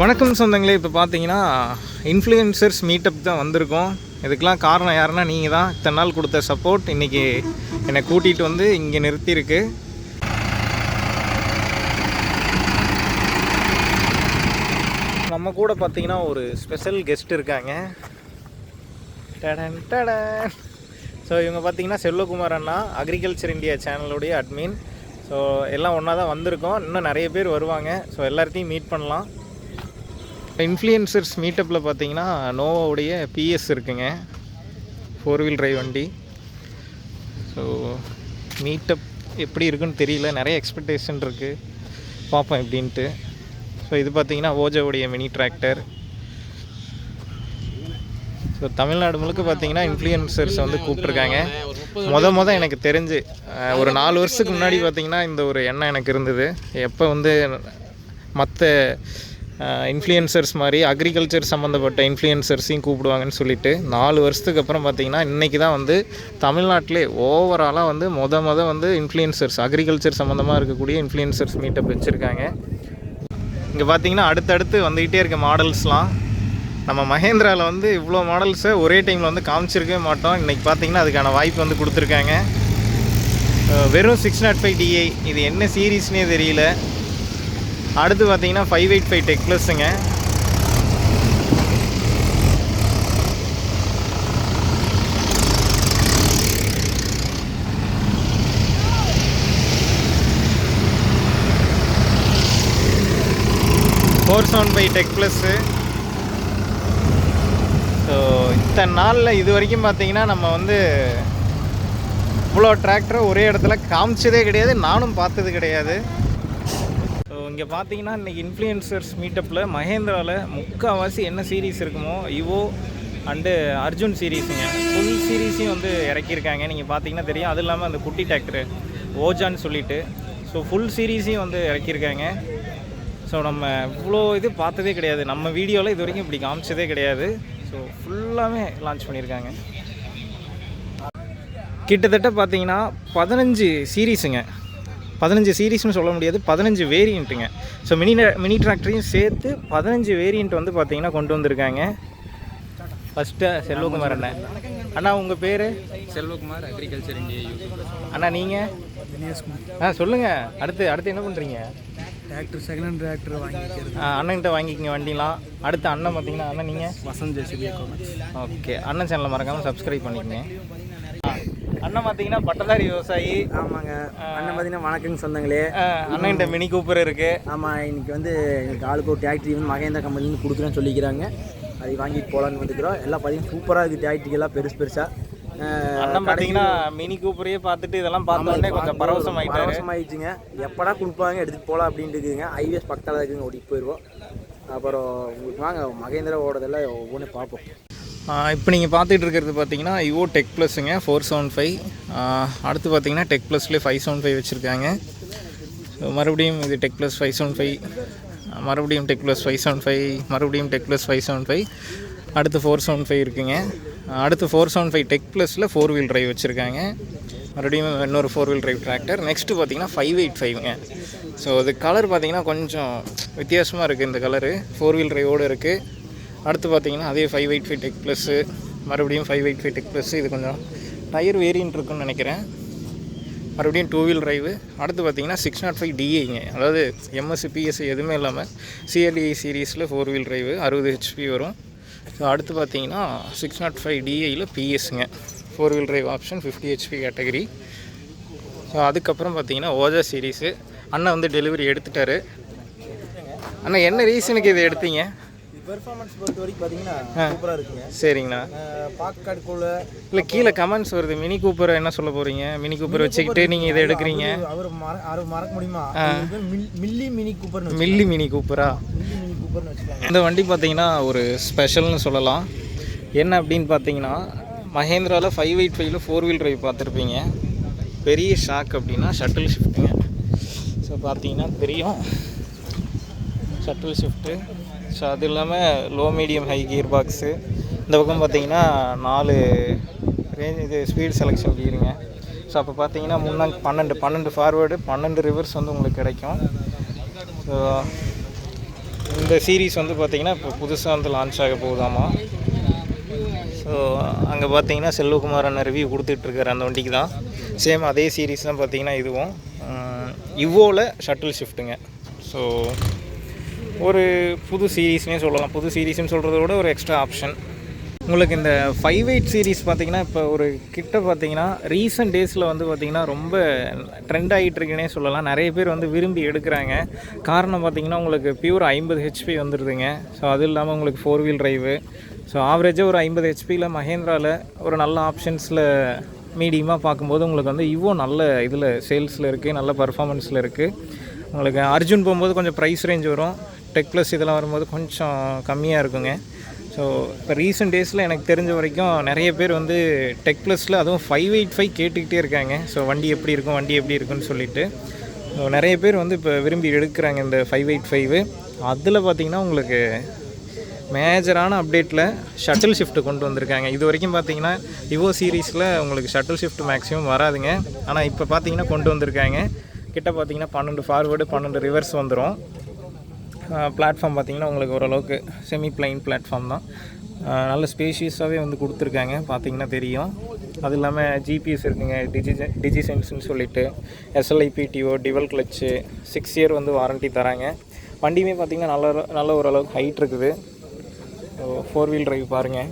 வணக்கம் சொந்தங்களே இப்போ பார்த்தீங்கன்னா இன்ஃப்ளூயன்சர்ஸ் மீட்டப் தான் வந்திருக்கோம். இதுக்கெலாம் காரணம் யாருன்னா நீங்கள் தான் இத்தனை நாள் கொடுத்த சப்போர்ட் இன்றைக்கி என்னை கூட்டிகிட்டு வந்து இங்கே நிறுத்தியிருக்கு. நம்ம கூட பார்த்தீங்கன்னா ஒரு ஸ்பெஷல் கெஸ்ட் இருக்காங்க. டடன் டடன். ஸோ இவங்க பார்த்தீங்கன்னா செல்வகுமார் அண்ணா அக்ரிகல்ச்சர் இந்தியா சேனலுடைய அட்மின் ஸோ எல்லாம் ஒன்றா தான் வந்திருக்கோம். இன்னும் நிறைய பேர் வருவாங்க. ஸோ எல்லாத்தையும் மீட் பண்ணலாம். இன்ஃப்ளூயன்சர்ஸ் மீட்டப்பில் பார்த்தீங்கன்னா நோவோடைய பிஎஸ் இருக்குங்க. ஃபோர் வீல் ட்ரைவ் வண்டி. ஸோ மீட்டப் எப்படி இருக்குன்னு தெரியல. நிறைய எக்ஸ்பெக்டேஷன் இருக்குது பார்ப்போம் எப்படின்ட்டு. ஸோ இது பார்த்திங்கன்னா ஓஜோவுடைய மினி டிராக்டர் ஸோ தமிழ்நாடு முழுக்க பார்த்தீங்கன்னா இன்ஃப்ளூயன்சர்ஸ் வந்து கூப்பிட்ருக்காங்க மொத மொதல் எனக்கு தெரிஞ்சு ஒரு நாலு வருஷத்துக்கு முன்னாடி பார்த்தீங்கன்னா இந்த ஒரு எண்ணம் எனக்கு இருந்தது. எப்போ வந்து மற்ற இன்ஃப்ளூயன்சர்ஸ் மாதிரி அக்ரிகல்ச்சர் சம்மந்தப்பட்ட இன்ஃப்ளூயன்சர்ஸையும் கூப்பிடுவாங்கன்னு சொல்லிட்டு நாலு வருஷத்துக்கு அப்புறம் பார்த்தீங்கன்னா இன்றைக்கி தான் வந்து தமிழ்நாட்டிலே ஓவராலாக வந்து மொத மொத வந்து இன்ஃப்ளூயன்சர்ஸ் அக்ரிகல்ச்சர் சம்மந்தமாக இருக்கக்கூடிய இன்ஃப்ளூயன்சர்ஸ் மீட்டப் வச்சுருக்காங்க. இங்கே பார்த்தீங்கன்னா அடுத்தடுத்து வந்துக்கிட்டே இருக்க மாடல்ஸ்லாம் நம்ம மகேந்திராவில் வந்து இவ்வளோ மாடல்ஸை ஒரே டைமில் வந்து காமிச்சிருக்கவே மாட்டோம். இன்றைக்கி பார்த்தீங்கன்னா அதுக்கான வாய்ப்பு வந்து கொடுத்துருக்காங்க. வெறும் சிக்ஸ் நாட் ஃபைவ் டிஐ இது என்ன சீரீஸ்னே தெரியல. அடுத்து பார்த்தீங்கன்னா five eight five டெக்லஸுங்க four seven by tech plus so இத்தனை நாளில் இது வரைக்கும் பார்த்தீங்கன்னா நம்ம வந்து இவ்வளோ டிராக்டரை ஒரே இடத்துல காமிச்சதே கிடையாது நானும் பார்த்தது கிடையாது. இங்கே பார்த்தீங்கன்னா இன்றைக்கி இன்ஃப்ளூயன்சர்ஸ் மீட்டப்பில் மகேந்திராவில் முக்கால்வாசி என்ன சீரீஸ் இருக்குமோ இவோ அண்டு அர்ஜுன் சீரீஸுங்க ஃபுல் சீரீஸையும் வந்து இறக்கியிருக்காங்க. நீங்கள் பார்த்தீங்கன்னா தெரியும். அது இல்லாமல் அந்த குட்டி டிராக்டரு ஓஜான்னு சொல்லிட்டு. ஸோ ஃபுல் சீரீஸையும் வந்து இறக்கியிருக்காங்க. ஸோ நம்ம இவ்வளோ இது பார்த்ததே கிடையாது. நம்ம வீடியோவில் இது வரைக்கும் இப்படி காமிச்சதே கிடையாது. ஸோ ஃபுல்லாகவே லான்ச் பண்ணியிருக்காங்க. கிட்டத்தட்ட பார்த்தீங்கன்னா பதினஞ்சு சீரீஸுங்க பதினஞ்சு சீரீஸ்னு சொல்ல முடியாது பதினஞ்சு வேரியண்ட்டுங்க ஸோ மினி மினி டிராக்டரையும் சேர்த்து பதினஞ்சு வேரியண்ட் வந்து பார்த்தீங்கன்னா கொண்டு வந்திருக்காங்க. ஃபஸ்ட்டு செல்வகுமார் அண்ணன். அண்ணா உங்கள் பேர்? செல்வகுமார் அக்ரிகல்ச்சர் இந்தியா அண்ணா நீங்கள் தினேஷ்குமார் ஆ சொல்லுங்கள் அடுத்து அடுத்து என்ன பண்ணுறீங்க டிராக்டர் செகண்ட் ஹேண்ட் டிராக்டர் வாங்கிக்கிறது. அண்ணன்கிட்ட வாங்கிக்கிங்க வண்டிலாம். அடுத்து அண்ணன் பார்த்தீங்கன்னா அண்ணன் நீங்கள் வசந்த் ஜெசிபி ஓகே அண்ணன் சேனலை மறக்காமல் சப்ஸ்கிரைப் பண்ணிக்கங்க. அண்ணன் பார்த்தீங்கன்னா பட்டதாரி விவசாயி. ஆமாங்க. அண்ணன் பார்த்தீங்கன்னா வணக்கங்க சொந்தங்களே. ஆ, அண்ணன்கிட்ட மினி கூப்பர் இருக்கு. ஆமாம் இன்னைக்கு வந்து எங்களுக்கு ஆளுக்கு ஒரு டிராக்டர் வந்து மகேந்திரா கம்பெனிலேருந்து கொடுக்குறேன்னு சொல்லிக்கிறாங்க. அதை வாங்கிட்டு போகலான்னு வந்துக்கிறோம். எல்லாம் பார்த்தீங்கன்னா சூப்பராக இருக்குது எல்லாம் பெருசு பெருசாக அண்ணன் பார்த்தீங்கன்னா மினி கூப்பரையே பார்த்துட்டு இதெல்லாம் பார்த்த உடனே கொஞ்சம் பரவசம் ஆயிட்டாரு பரவசமாயிடுச்சுங்க. எப்படா கொடுப்பாங்க எடுத்துகிட்டு போகலாம் அப்படின்ட்டு இருக்குதுங்க. ஹைவேஸ் பக்கத்தில் இருக்குங்க ஓடிட்டு போயிடுவோம் அப்புறம் உங்களுக்கு வாங்க மகேந்திரா ஓடதெல்லாம் ஒவ்வொன்றும் பார்ப்போம். இப்போ நீங்கள் பார்த்துட்டு இருக்கிறது பார்த்தீங்கன்னா இவோ டெக் ப்ளஸ்ஸுங்க ஃபோர் செவன் ஃபைவ் அடுத்து பார்த்தீங்கன்னா டெக் ப்ளஸ்லேயே ஃபைவ் செவன் ஃபைவ் வச்சுருக்காங்க. ஸோ மறுபடியும் இது tech plus five seven five மறுபடியும் tech plus five seven five மறுபடியும் tech plus five seven five அடுத்து ஃபோர் செவன் ஃபைவ் இருக்குங்க. அடுத்து ஃபோர் செவன் ஃபைவ் டெக் ப்ளஸில் ஃபோர் வீல் ட்ரைவ் வச்சுருக்காங்க. மறுபடியும் இன்னொரு four wheel drive tractor next பார்த்தீங்கன்னா ஃபைவ் எயிட் ஃபைவ்ங்க ஸோ அது கலர் பார்த்தீங்கன்னா கொஞ்சம் வித்தியாசமாக இருக்குது இந்த கலரு ஃபோர் வீல் ட்ரைவோடு இருக்குது அடுத்து பார்த்தீங்கன்னா அதே five eight five tech plus மறுபடியும் five eight five tech plus இது கொஞ்சம் டயர் வேரியன்ட் இருக்குன்னு நினைக்கிறேன். மறுபடியும் டூ வீல் ட்ரைவு அடுத்து பார்த்தீங்கன்னா சிக்ஸ் நாட் ஃபைவ் டிஏங்க அதாவது எம்எஸ்சி பிஎஸ்சி எதுவுமே இல்லாமல் சிஎல்இ சீரீஸில் ஃபோர் வீல் ட்ரைவு அறுபது ஹெச்பி வரும். ஸோ அடுத்து பார்த்தீங்கன்னா சிக்ஸ் நாட் ஃபைவ் டிஏயில் பிஎஸ்ங்க four wheel drive option fifty HP category so அதுக்கப்புறம் பார்த்தீங்கன்னா ஓஜா சீரீஸு அண்ணன் வந்து டெலிவரி எடுத்துட்டாரு. அண்ணா என்ன ரீசனுக்கு இதை எடுத்தீங்க? பெர்ஃபார்மன்ஸ் பொறுத்த வரைக்கும் பார்த்தீங்கன்னா சூப்பராக இருக்குங்க. சரிங்கண்ணா. பாக்காடுக்குள்ள இல்லை கீழே கமெண்ட்ஸ் வருது. மினி கூப்பர் என்ன சொல்ல போகிறீங்க மினி கூப்பர் வச்சுக்கிட்டு நீங்கள் இதை எடுக்கிறீங்க. அவர் மற அவர் மறக்க முடியுமா? மில்லி மினி மில்லி கூப்பரா? மில்லி மினி வச்சுக்காங்க. இந்த வண்டி பார்த்தீங்கன்னா ஒரு ஸ்பெஷல்னு சொல்லலாம். என்ன அப்படின்னு பார்த்தீங்கன்னா மஹேந்திராவில் ஃபைவ் எயிட் ஃபைவ்ல ஃபோர் வீல் டிரைவ் பார்த்துருப்பீங்க. பெரிய ஷாக் அப்படின்னா ஷட்டில் ஷிஃப்ட்டுங்க ஸோ பார்த்தீங்கன்னா தெரியும். ஷட்டில் ஷிஃப்ட்டு ஸோ அது இல்லாமல் low medium high gear box இந்த பக்கம் பார்த்தீங்கன்னா நாலு ரேஞ்ச் இது ஸ்பீட் செலெக்ஷன் கீருங்க ஸோ அப்போ பார்த்தீங்கன்னா முன்னா பன்னெண்டு பன்னெண்டு ஃபார்வேர்டு பன்னெண்டு ரிவர்ஸ் வந்து உங்களுக்கு கிடைக்கும். ஸோ இந்த சீரீஸ் வந்து பார்த்திங்கன்னா இப்போ புதுசாக வந்து லான்ச் ஆக போகுதாமா. ஸோ அங்கே பார்த்தீங்கன்னா செல்வகுமார் அண்ணன் ரிவ்யூ கொடுத்துட்ருக்கார் அந்த வண்டிக்கு தான். சேம் அதே சீரீஸ் தான் பார்த்தீங்கன்னா இதுவும். இவ்வோவில் ஷட்டில் ஷிஃப்ட்டுங்க ஸோ ஒரு புது சீரீஸ்னே சொல்லலாம். புது சீரீஸ்னு சொல்கிறத விட ஒரு எக்ஸ்ட்ரா ஆப்ஷன் உங்களுக்கு இந்த ஃபைவ் எயிட் சீரீஸ் பார்த்தீங்கன்னா இப்போ ஒரு கிட்ட பார்த்தீங்கன்னா ரீசெண்ட் டேஸில் வந்து பார்த்தீங்கன்னா ரொம்ப ட்ரெண்ட் ஆகிட்டுருக்குன்னே சொல்லலாம். நிறைய பேர் வந்து விரும்பி எடுக்கிறாங்க. காரணம் பார்த்தீங்கன்னா உங்களுக்கு பியூர் ஐம்பது ஹெச்பி வந்துடுதுங்க ஸோ அது இல்லாமல் உங்களுக்கு ஃபோர் வீல் ட்ரைவு ஸோ ஆவரேஜாக ஒரு ஐம்பது ஹெச்பியில் மஹேந்திராவில் ஒரு நல்ல ஆப்ஷன்ஸில் மீடியமாக பார்க்கும்போது உங்களுக்கு வந்து இவ்வளோ நல்ல இதில் சேல்ஸில் இருக்குது நல்ல பர்ஃபாமன்ஸில் இருக்குது உங்களுக்கு அர்ஜுன் போகும்போது கொஞ்சம் ப்ரைஸ் ரேஞ்ச் வரும். டெக் ப்ளஸ் இதெல்லாம் வரும்போது கொஞ்சம் கம்மியாக இருக்குங்க. ஸோ இப்போ ரீசெண்ட் டேஸில் எனக்கு தெரிஞ்ச வரைக்கும் நிறைய பேர் வந்து டெக் ப்ளஸில் அதுவும் ஃபைவ் எயிட் ஃபைவ் கேட்டுக்கிட்டே இருக்காங்க. ஸோ வண்டி எப்படி இருக்கும் வண்டி எப்படி இருக்குன்னு சொல்லிட்டு. ஸோ நிறைய பேர் வந்து இப்போ விரும்பி எடுக்கிறாங்க இந்த ஃபைவ் எயிட் ஃபைவ் அதில் பார்த்தீங்கன்னா உங்களுக்கு மேஜரான அப்டேட்டில் ஷட்டில் ஷிஃப்ட் கொண்டு வந்திருக்காங்க. இது வரைக்கும் பார்த்தீங்கன்னா விவோ சீரீஸில் உங்களுக்கு ஷட்டில் ஷிஃப்ட் மேக்ஸிமம் வராதுங்க. ஆனால் இப்போ பார்த்தீங்கன்னா கொண்டு வந்திருக்காங்க. கிட்ட பார்த்தீங்கன்னா பன்னெண்டு ஃபார்வேர்டு பன்னெண்டு ரிவர்ஸ் வந்துடும் பிளாட்ஃபார்ம் பார்த்தீங்கன்னா உங்களுக்கு ஓரளவுக்கு செமி பிளைன் பிளாட்ஃபார்ம் தான் நல்ல ஸ்பேஷியஸாகவே வந்து கொடுத்துருக்காங்க பார்த்தீங்கன்னா தெரியும். அது இல்லாமல் ஜிபிஎஸ் இருக்குங்க டிஜி டிஜி சென்ஸ்னு சொல்லிட்டு எஸ்எல்ஐபிடிஓ டிவல் கிளச்சு சிக்ஸ் இயர் வந்து வாரண்ட்டி தராங்க. வண்டியுமே பார்த்தீங்கன்னா நல்ல நல்ல ஓரளவுக்கு ஹைட் இருக்குது. ஃபோர் வீல் ட்ரைவ் பாருங்கள்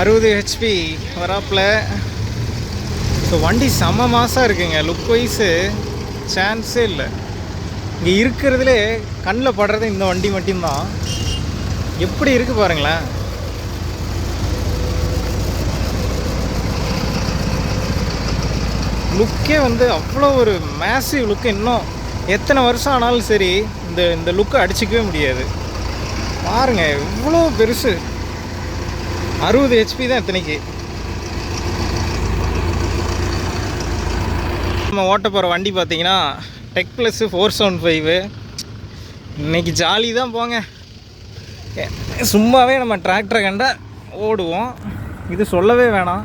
அறுபது ஹெச்பி வராப்பில். ஸோ வண்டி செம மாசாக இருக்குங்க. லுக் வைஸு சான்ஸே இல்லை. இங்கே இருக்கிறதுலே கண்ணில் படுறது இந்த வண்டி மட்டும்தான். எப்படி இருக்குது பாருங்களேன். லுக்கே வந்து அவ்வளோ ஒரு மேசிவ் லுக்கு இன்னும் எத்தனை வருஷம் ஆனாலும் சரி இந்த இந்த லுக்கை அடிச்சிக்கவே முடியாது. பாருங்கள் இவ்வளோ பெருசு. அறுபது ஹெச்பி தான் இத்தனைக்கு. நம்ம ஓட்ட போகிற வண்டி பார்த்தீங்கன்னா tech plus four seven five இன்னைக்கு ஜாலி தான் போங்க. சும்மாவே நம்ம டிராக்டரை கண்டா ஓடுவோம். இது சொல்லவே வேணாம்.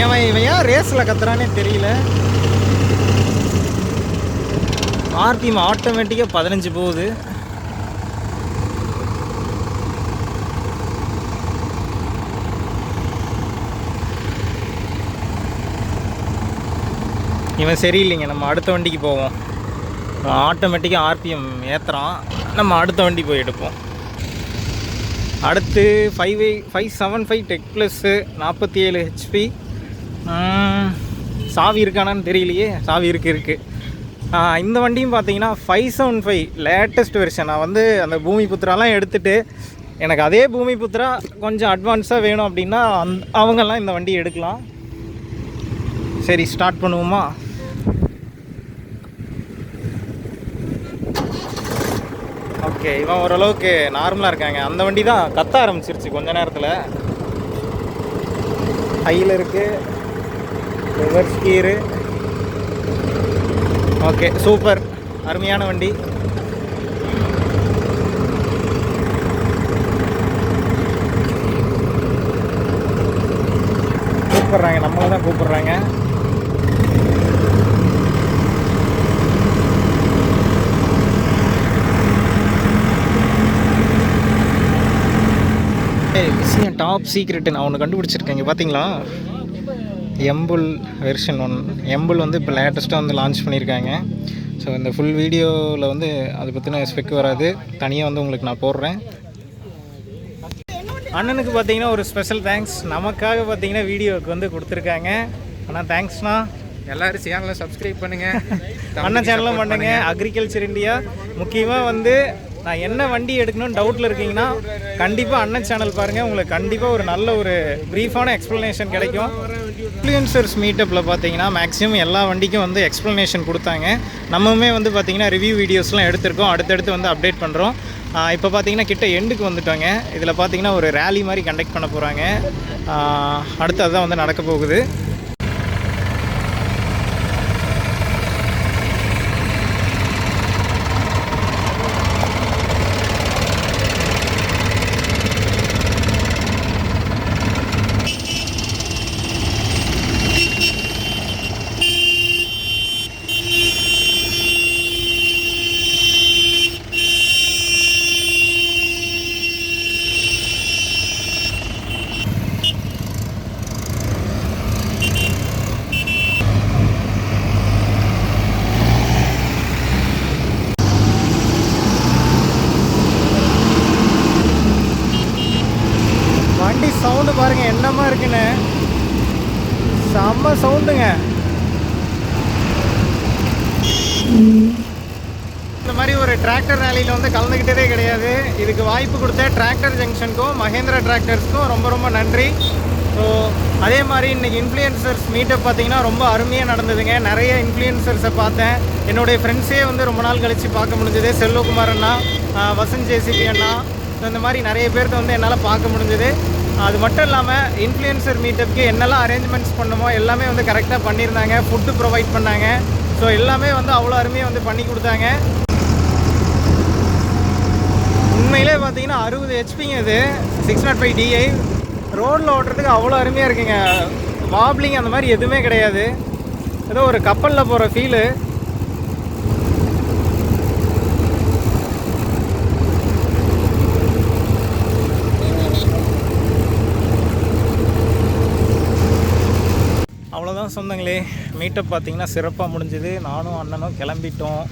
இவன் இவன் ஏன் ரேஸில் கத்துறானே தெரியல. ஆர்பிஎம் ஆட்டோமேட்டிக்காக பதினஞ்சு போகுது. இவன் சரியில்லைங்க நம்ம அடுத்த வண்டிக்கு போவோம். ஆட்டோமேட்டிக்காக ஆர்பிஎம் ஏற்றுறான் நம்ம அடுத்த வண்டி போய் எடுப்போம். அடுத்து five five seven five tech plus நாற்பத்தி ஏழு ஹெச்பி சாவி இருக்கானான்னு தெரியலையே. சாவி இருக்கு இருக்குது இந்த வண்டியும் பார்த்தீங்கன்னா five seven five latest version நான் வந்து அந்த பூமி புத்திராலாம் எடுத்துட்டு எனக்கு அதே பூமி புத்திரா கொஞ்சம் அட்வான்ஸாக வேணும் அப்படின்னா அந் அவங்கெல்லாம் இந்த வண்டி எடுக்கலாம். சரி ஸ்டார்ட் பண்ணுவோமா? ஓகே இவன் ஓரளவுக்கு நார்மலாக இருக்காங்க. அந்த வண்டி தான் கத்த ஆரம்பிச்சிருச்சு கொஞ்ச நேரத்தில். ஹையில் இருக்குது ரிவர்ஸ் கீரு ஓகே சூப்பர் அருமையான வண்டி. கூப்பிட்றாங்க நம்மளை தான் கூப்பிட்றாங்க. விஷயம் டாப் சீக்ரெட்டு நான் ஒன்று கண்டுபிடிச்சிருக்கேன் இங்கே பார்த்தீங்களா எம்புல் வெர்ஷன் ஒன் எம்புல் வந்து இப்போ லேட்டஸ்ட்டாக வந்து லான்ச் பண்ணியிருக்காங்க. ஸோ இந்த ஃபுல் வீடியோவில் வந்து அதை பற்றின ஸ்பெக் வராது. தனியாக வந்து உங்களுக்கு நான் போடுறேன். அண்ணனுக்கு பார்த்தீங்கன்னா ஒரு ஸ்பெஷல் தேங்க்ஸ் நமக்காக பார்த்தீங்கன்னா வீடியோவுக்கு வந்து கொடுத்துருக்காங்க. அண்ணா தேங்க்ஸ்ண்ணா எல்லாரும் சேனலை சப்ஸ்கிரைப் பண்ணுங்க. அண்ணன் சேனலும் பண்ணுங்க. அக்ரிகல்ச்சர் இந்தியா முக்கியமாக வந்து நான் என்ன வண்டி எடுக்கணும்னு டவுட்டில் இருக்கீங்கன்னா கண்டிப்பாக அண்ணன் சேனல் பாருங்கள் உங்களுக்கு கண்டிப்பாக ஒரு நல்ல ஒரு ப்ரீஃபான எக்ஸ்ப்ளனேஷன் கிடைக்கும். இன்ஃப்ளூயன்சர்ஸ் மீட்டப்பில் பார்த்தீங்கன்னா மேக்ஸிமம் எல்லா வண்டிக்கும் வந்து எக்ஸ்ப்ளனேஷன் கொடுத்தாங்க. நம்மவுமே வந்து பார்த்திங்கன்னா ரிவ்யூ வீடியோஸ்லாம் எடுத்திருக்கோம். அடுத்தடுத்து வந்து அப்டேட் பண்ணுறோம் இப்போ பார்த்தீங்கன்னா கிட்ட எண்டுக்கு வந்துட்டோங்க. இதில் பார்த்தீங்கன்னா ஒரு ரேலி மாதிரி கண்டக்ட் பண்ண போகிறாங்க அடுத்து அதுதான் வந்து நடக்க போகுது வண்டி சவுண்டு பாருங்க என்னமா இருக்குன்னு செம்ம சவுண்டுங்க. இந்த மாதிரி ஒரு டிராக்டர் ரேலியில் வந்து கலந்துக்கிட்டதே கிடையாது. இதுக்கு வாய்ப்பு கொடுத்த டிராக்டர் ஜங்ஷனுக்கும் மகேந்திரா டிராக்டர்ஸ்க்கும் ரொம்ப ரொம்ப நன்றி. ஸோ அதே மாதிரி இன்றைக்கி இன்ஃப்ளூயன்சர்ஸ் மீட்டப் பார்த்தீங்கன்னா ரொம்ப அருமையாக நடந்ததுங்க. நிறைய இன்ஃப்ளூயன்சர்ஸை பார்த்தேன். என்னுடைய ஃப்ரெண்ட்ஸே வந்து ரொம்ப நாள் கழித்து பார்க்க முடிஞ்சது. செல்வகுமார் அண்ணா வசந்த் ஜேசிபி அண்ணா இந்த மாதிரி நிறைய பேர்த்த வந்து என்னால் பார்க்க முடிஞ்சது. அது மட்டும் இல்லாமல் இன்ஃப்ளூயன்சர் மீட்டப்க்கு என்னெல்லாம் அரேஞ்ச்மெண்ட்ஸ் பண்ணுமோ எல்லாமே வந்து கரெக்டாக பண்ணியிருந்தாங்க. ஃபுட்டு ப்ரொவைட் பண்ணாங்க. ஸோ எல்லாமே வந்து அவ்வளோ அருமையாக வந்து பண்ணி கொடுத்தாங்க. உண்மையிலே பார்த்தீங்கன்னா அறுபது ஹெச்பிங்க இது. சிக்ஸ் நாட் ஃபைவ் டிஐ ரோட்டில் ஓட்டுறதுக்கு அவ்வளோ அருமையாக இருக்குங்க. வாப்ளிங் அந்த மாதிரி எதுவுமே கிடையாது. ஏதோ ஒரு கப்பலில் போகிற ஃபீலு சொந்தங்களே மீட்டப் பார்த்தீங்கன்னா சிறப்பாக முடிஞ்சுது. நானும் அண்ணனும் கிளம்பிட்டோம்.